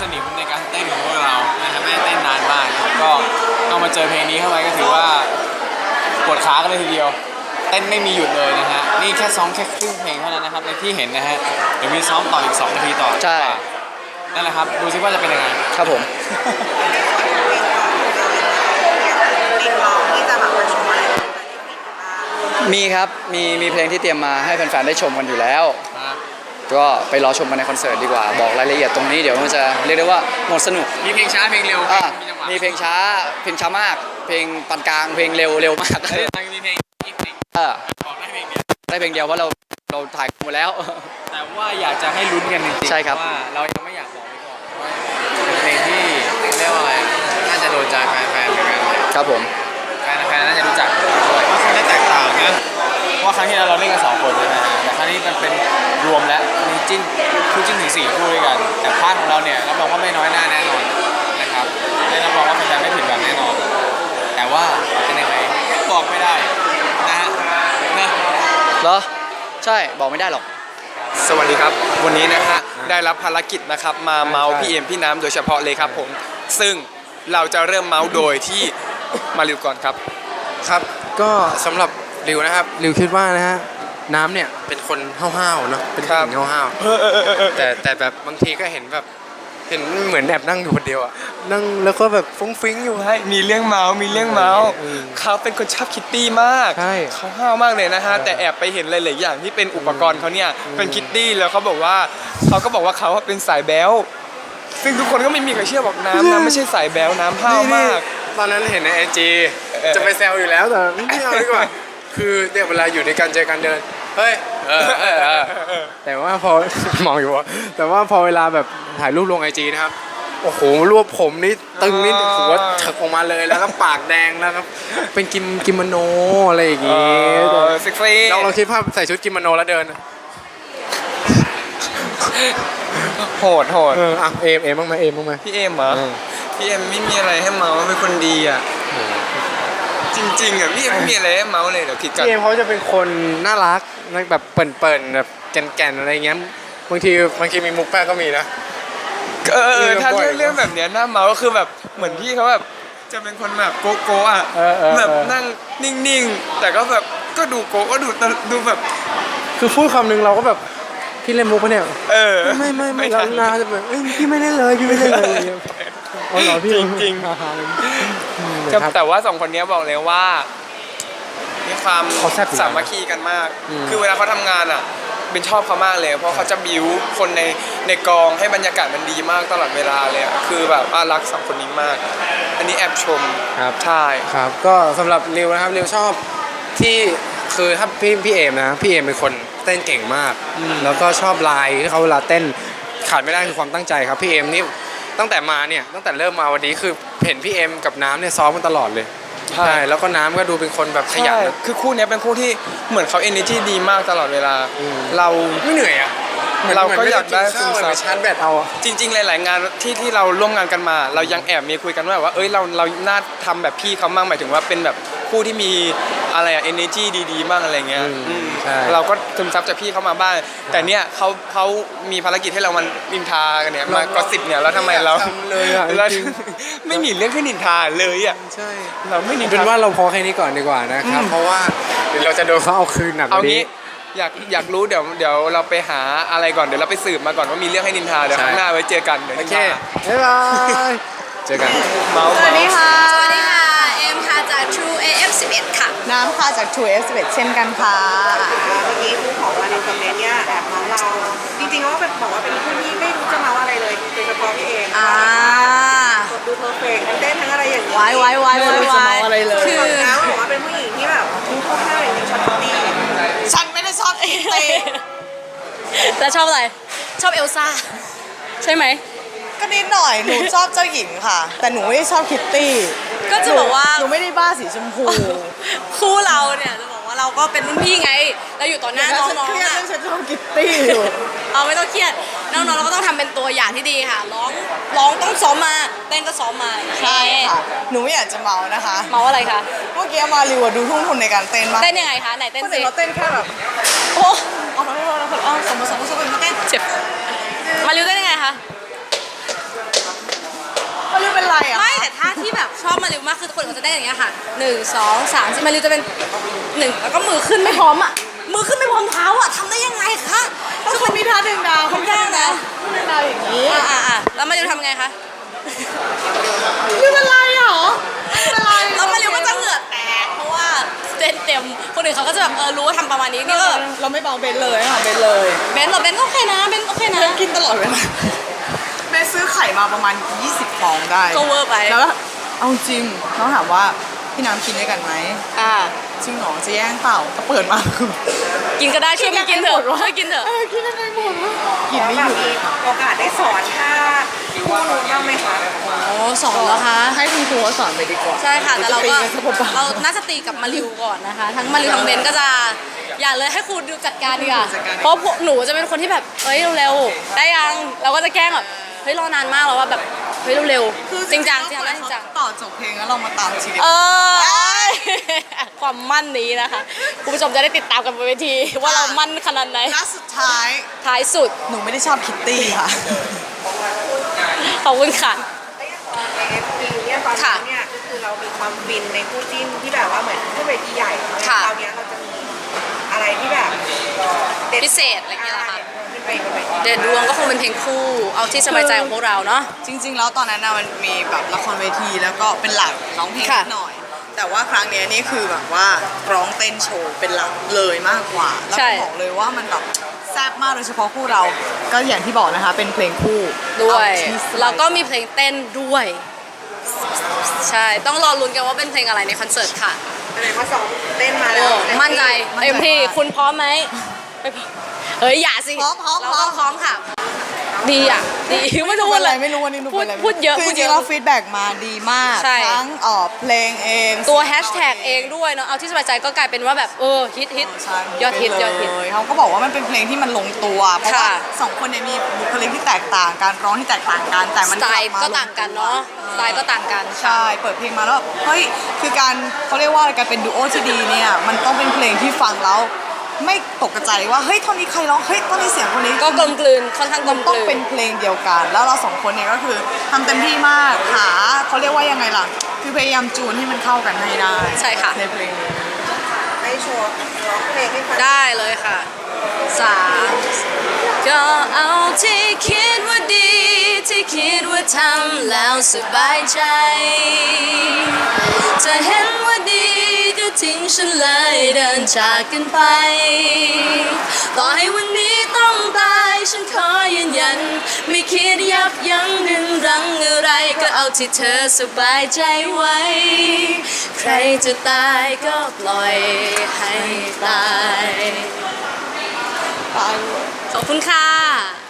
สนิมในการเต้นของพวกเรานะครับไม่ได้เต้นนานมากนะครับก็ก็มาเจอเพลงนี้เข้าไปก็ถือว่าปวดขากันเลยทีเดียว เต้นไม่มีหยุดเลยนะฮะนี่แค่ซ้อมแค่ครึ่งเพลงเท่านั้นนะครับในที่เห็นนะฮะเดี๋ยวมีซ้อมต่ออีก2นาทีต่อใช่ นั่นแหละครับดูซิว่าจะเป็นยังไง ครับผมติดร้องที่จะแบบมาชมอะไรกันบ้างมีครับ มีมีเพลงที่เตรียมมาให้แฟนๆได้ชมกันอยู่แล้ว ก็ไปรอชมกันในคอนเสิร์ตดีกว่า บอกรายละเอียดตรงนี้เดี๋ยวมันจะเรียกได้ว่าหมดสนุกมีเพลงช้าเพลงเร็วอะมีจังหวะมีเพลงช้า เพลงช้ามาก เพลงปานกลาง เพลงเร็วเร็วมากเฮ้ยมันมีเพลงอีกเพลงเออบอกได้เพลงเดียวได้เพลงเดียวเพราะเราเราถ่ายหมดแล้ว แต่ว่าอยากจะให้ลุ้นกันจริงๆใช่ครับว่าเรายังไม่อยากบอกไปก่อนว่าเป็นเพลงที่เรียกว่าอะไรน่าจะโดนใจแฟนๆเหมือนกันครับผมแฟนแฟนน่าจะรู้จักด้วยว่าเขาได้แตกต่างนะเพราะ ว่าครั้งที่แล้วเราเล่นกันสองคนใช่ไหมฮะแต่ครั้งนี้มันเป็นรวมแล้วมีจิ้นคู่จิ้นถึงสี่คู่ด้วยกัน แต่พาร์ทของเราเนี่ยรับรองว่าไม่น้อยหน้าแน่นอนนะครับและรับรองว่าแฟนๆไม่ผิดหวังแน่นอน แต่ว่าเป็นยังไงบอกไม่ได้นะฮะนะเหรอ ใช่ บอกไม่ได้หรอก สวัสดีครับ วันนี้นะฮะได้รับภารกิจนะครับมาเมาส์พี่เอ็มพี่น้ำโดยเฉพาะเลยครับผม ซึ่งเราจะเริ่มเมาส์โดยที่มาริวก่อนครับ ครับ ก็สำหรับ ริวนะครับริวคิดว่านะฮะน้ำเนี่ยเป็นคนห้าวๆเนาะเป็นผู้หญิงห้าวๆแต่แต่แบบบางทีก็เห็นแบบเห็นเหมือนแอบนั่งอยู่คนเดียวอะนั่งแล้วก็แบบฟุ้งฟิ้งอยู่ใช่มีเรื่องเมาส์มีเรื่องเมาส์เออเขาเป็นคนชอบคิตตี้มากใช่เขาห้าวมากเลยนะฮะแต่แอบไปเห็นหลายๆอย่างที่เป็นอุปกรณ์เขาเนี่ยเป็นคิตตี้แล้วเขาบอกว่าเขาก็บอกว่าเขาเป็นสายแบ๊วซึ่งทุกคนก็ไม่มีใครเชื่อบอกน้ำน้ำไม่ใช่สายแบ๊วน้ำห้าวมาก ตอนนั้นเห็นในไอจีเออจะไปแซวอยู่แล้วแต่ไม่เอาดีกว่า คือเนี่ยเวลาอยู่ด้วยกันเจอกันเดินเฮ้ยเออเออเออแต่ว่าพอ มองอยู่ว่าแต่ว่าพอเวลาแบบถ่ายรูปลงไอจีนะครับ โอ้โหรวบผมนี่ตึงนี่หัวเถิกออกมาเลยแล้วก็ปากแดงแล้วครับเป็นกิมกิโมโนอะไรอย่างเองี้อเซ็กซี่ลองลองคิดภาพใส่ชุดกิโมโนแล้วเดินโหดโหดเอออะเอมเอมบ้างไหมเอมบ้างไหมพี่เอ็มเหรอ เออพี่เอ็มไม่มีอะไรให้เมาส์เป็นคนดีอะ จริงๆอะพี่เอ็มไม่มีอะไรให้เมาส์เลยเดี๋ยวคิดก่อนพี่เอมเขาจะเป็นคนน่ารักแบบเปิ่นๆแบบแก่นๆอะไรเงี้ยบางทีบางทีมีมุกแป้ก็มีนะ เออเออถ้าบ่อยเรื่องแบบเนี้ยน่าเมาก็คือแบบเหมือนพี่เขาแบบจะเป็นคนแบบโกโก้อะเออเออเออ แบบนั่งนิ่งๆ แต่ก็แบบก็ดูโกก็ดูดูแบบ คือพูดคำหนึ่งเราก็แบบพี่เล่นมุกปะเนี่ย เออไม่ไม่ไม่ทัเรานาจะแบบเอ้ยพี่ไม่ได้เลยพี่ไม่ได้เลยอ๋อเหรอพี่จริงฮ่าฮ่าๆ คก็รับแต่ว่าสองคนเนี้ยบอกเลยว่า มีความเขาแซ่บอยู่นะสามัคคีกันมาก อืม คือเวลาเขาทำงานอะเป็นชอบเขามากเลย เพราะเขาจะบิวคนในในกองให้บรรยากาศมันดีมากตลอดเวลาเลยอะคือแบบว่ารักสองคนนี้มาก อันนี้แอบชมครับ ใช่ครับก็สำหรับริวนะครับริวชอบที่คือถ้าพี่พี่เอมนะพี่เอมเป็นคนเต้นเก่งมาก แล้วก็ชอบลายที่เขาเวลาเต้นขาดไม่ได้คือความตั้งใจครับพี่เอมนี่ ตั้งแต่มาเนี่ยตั้งแต่เริ่มมาวันนี้คือเห็นพี่เอมกับน้ำเนี่ยซ้อมกันตลอดเลยใช่ใช่แล้วก็น้ำก็ดูเป็นคนแบบขยันใช่นะคือคู่เนี้ยเป็นคู่ที่เหมือนเขาเอเนจีดีมากตลอดเวลาอืมเรา ไม่เหนื่อยอะหมือนเราก็หมืนม่อยากได้นข้าวซึมซับไปชาร์จแบตเอาอะ จริงๆ หลาย ๆ งานที่ที่เราร่วมงานกันมา เรายังแอบมีคุยกันว่าแบบว่าเอ้ยเราเราน่าทำแบบพี่เขามั่งหมายถึงว่าเป็นแบบคู่ที่มี อะไรอะเอเนจีดีๆบ้างอะไรเงี้ยอืมอืมใช่ เราก็ซึมซับจากพี่เขามาบ้าง แต่เนี่ยเขาเขามีภารกิจให้เรามันนินทากันเนี่ยมากอสิบเนี่ยแล้วทำไมเราทำเลยอะเราจริง ไม่มีเรื่องให้นินทาเลยอะใช่เราไม่นินเป็นทาว่าเราพอแค่นี้ก่อนดีกว่านะครับ เพราะว่าเดี๋ยวเราจะโดนเขาเอาคืนหนักกเอาว่างี้นี้อยากอยากรู้เดี๋ยวเดี๋ยวเราไปหาอะไรก่อนเดี๋ยวเราไปสืบมาก่อนว่ามีเรื่องให้นินทาเดี๋ยวใช่ ข้างหน้าไว้เจอกันเดี๋ยวโอนินเคทาบ๊ายบายเจอกัน เมาส์สวัสดีค่ะ สวัสดีค่ะ เอ็มค่ะจาก True AF 11 ค่ะ น้ำค่ะจาก True F11 เช่นกันค่ะ เมื่อกี้ผู้ของมาในคอมเมนต์เนี่ยแอบเมาส์เรา จริงๆว่าเป็นบอกว่าเป็นผู้ที่ไม่รู้จะเมาส์อะไรเลยโดยเฉพาะพี่เองอ่า กดดูเพอร์เฟกต์ทั้งเต้นทั้งอะไรอย่างนี้ไว้ไว้ไว้ไว้ไม่รู้จะไว้เมาส์อะไรเลยคือน้ำบอกว่าเป็นผู้หญิงที่แบบมีข้อแค่อย่างนี้ชอบตี้ฉันไม่ได้ชอบเอแล้วชอบอะไร ชอบเอลซ่า ใช่ไหม ก็นิดหน่อย หนูชอบเจ้าหญิงค่ะ แต่หนูไม่ได้ชอบคิตตี้ ก็จะบอกว่า หนูไม่ได้บ้าสีชมพูคู่เราเนี่ยจะบอกว่าเราก็เป็นรุ่นพี่ไง เราอยู่ต่อหน้าน้ฉันองเครีๆยดอะ เรื่องฉันชอบคิตตี้อยู่ เอาไม่ต้องเครียดน้องๆเราก็ต้องทำเป็นตัวอย่างที่ดีค่ะ ร้องร้องต้องซ้อมมา เต้นก็ซ้อมมาใช่ค่ะ หนูไม่อยากจะเมานะคะ เมาอะไรคะเมื่อกี้มาริวอะดูทุ่มทุนในการเต้นมากเต้นยังไงคะไหนเต้นคนสิอื่นเราเต้นแค่แบบโอ้เอาไปเอาไปเอาสมมติสมมติสมมติมาเต้นเจ็บมาริวเต้นยังไงคะ อบมาริวมากคือคนเขาจะได้อย่างเงี้ยค่ะหนึ่งสองสามมาริวจะเป็นหนึ่งแล้วก็มือขึ้นไม่พร้อมอะมือขึ้นไม่พร้อมเท้าอะทำได้ยังไงคะก็คนมีท่าดึงดาวค่อนข้างนะดึงดาวอย่างนี้อ่าอ่าอ่าแล้วมาริวทำไงคะคือเป็นไรเหรอเป็นไรแล้วมาริวก็จะเหงื่อแตกเพราะว่าเต็มเต็มคนอื่นเขาก็จะแบบเออรู้ว่าทำประมาณนี้นี่ก็แบบเราไม่บอกเบนเลยค่ะเบนเลยเบนซ์เหรอเบนซ์ก็โอเคนะเบนซ์โอเคนะเบนกินตลอดเวลาเบนซื้อไข่มาประมาณ 20ฟองได้ก็เวอร์ไปแล้วก็ เอาจริงเขาถามว่าพี่น้ำกินด้วยกันไหมอ่า จริงเหรอจะแย่งเปล่าก็เปิดมาคือกินก็ได้ช่วยกันกินเถอะช่วยกินเถอะเออกินยังไงหมดวะกินไม่หยุดเลยค่ะโอกาสได้สอนท่าคู่นู้นบ้างไหมคะโอ้สอนแล้วคะให้คุณครูเขาสอนไปดีกว่า ใช่ค่ะ แต่เราก็จะตีนซะเปล่าๆเราน่าจะตีกับมาริวก่อนนะคะ ทั้งมาริวทั้งเบนก็จะอย่าเลยให้ครูดูจัดการดีกว่าเพราะพวกหนูจะเป็นคนที่แบบเฮ้ยเร็วๆได้ยังเราก็จะแกล้งแบบ เฮ้ยรอนานมากแล้วว่าแบบเฮ้ยเร็วคือๆจริงจังจริงจังจริงจังต่อจบเพลงแล้วเรามาตามชีวิตเออความมั่นนี้นะคะคุณผู้ชมจะได้ติดตามกันบนเวที ว่าเรามั่นขนาดไหนและสุดท้ายท้ายสุดหนูไม่ได้ชอบคิตตี้ค่ะขอบคุณค่ะในเอฟซีเนี่ยตอนนี้เนี่ยก็คือเรามีความฟินในคู่จิ้นที่แบบว่าเหมือนขึ้นเวทีใหญ่ค่ะคราวเนี้ยเราจะมีอะไรที่แบบเด็ดพิเศษอะไรอย่างเงี้ยเหรอคะ ขึ้นไปบนเวทีเดดดวงก็คงเป็นเพลงคู่ เอาที่สบายใจของพวกเราเนาะ จริง ๆ แล้วตอนนั้นน่ะมันมีแบบละครเวทีแล้วก็เป็นหลักร้องเพลงค่ะ นิดหน่อย แต่ว่าครั้งเนี้ยนี่คือแบบว่าร้องเต้นโชว์เป็นหลักเลยมากกว่าแล้วใช่ ก็บอกเลยว่ามันแบบแซ่บมากโดยเฉพาะคู่เรา ก็อย่างที่บอกนะคะเป็นเพลงคู่ด้วย เอาที่สบายใจแล้วก็มีเพลงเต้นด้วย ใช่ ต้องรอลุ้นกันว่าเป็นเพลงอะไรในคอนเสิร์ตค่ะแสดงว่าสองเต้นมาแล้โอ้วมั่นใจเต็มที่คุณพร้อมไหมไปพร้อม เฮ้ยอย่าสิพร้อมพร้อมเราพร้อต้อมงพร้อมค่ะ ดีอะดีไม่รู้เป็นอะไรไม่รู้วันนี้หนูพูดเป็นอะไรพูดเยอะคือพูจดเยริงอะๆแล้วฟีดแบ็กมาดีมาก ใช่ ทั้งเออเพลงเองตัวแฮสิ่ชแท็กเองด้วยเนาะเอาที่สบายใจก็กลายเป็นว่าแบบเออฮิตฮิตใช่ยอดฮิตยอดฮิต เลยเขาก็บอกว่ามันเป็นเพลงที่มันลงตัว เพราะว่าค่ะ สองคนเนี่ยมีบุคลิกที่แตกต่างการร้องที่แตกต่างกันแต่สมันไตกลับล์มาก็ต่างกันเนาะสไตล์ก็ต่างกัน ใช่เปิดเพลงมาแล้วเฮ้ยคือการเขาเรียกว่าอะไรการเป็นดูโอที่ดีเนี่ยมันต้องเป็นเพลงที่ฟังแล้ว ไม่ตกใจว่าเฮ้ยท่อนนี้ใครร้องเฮ้ยท่อนนี้เสียงคนนี้ก็กลมกลืนค่อนข้างกลมกต้องลืนเป็นเพลงเดียวกัน แล้วเราสองคนเนี่ยก็คือทำเต็มที่มากหาเขาเรียกว่ายังไงล่ะ คือพยายามจูนให้มันเข้ากันให้ได้ใช่ค่ะ ในเพลงนี้ให้โชว์ร้องเพลงให้ฟังได้เลยค่ะสามก็เอาที่คิดว่าดี ที่คิดว่าทำแล้วสบายใจ ฉันเลยเดินจากกันไป ต่อให้วันนี้ต้องตาย ฉันขอยืนยัน ไม่คิดยับยั้งดึงรั้งอะไรก็เอาที่เธอสบายใจไว้ ใครจะตายก็ปล่อยให้ตาย ขอบคุณค่ะ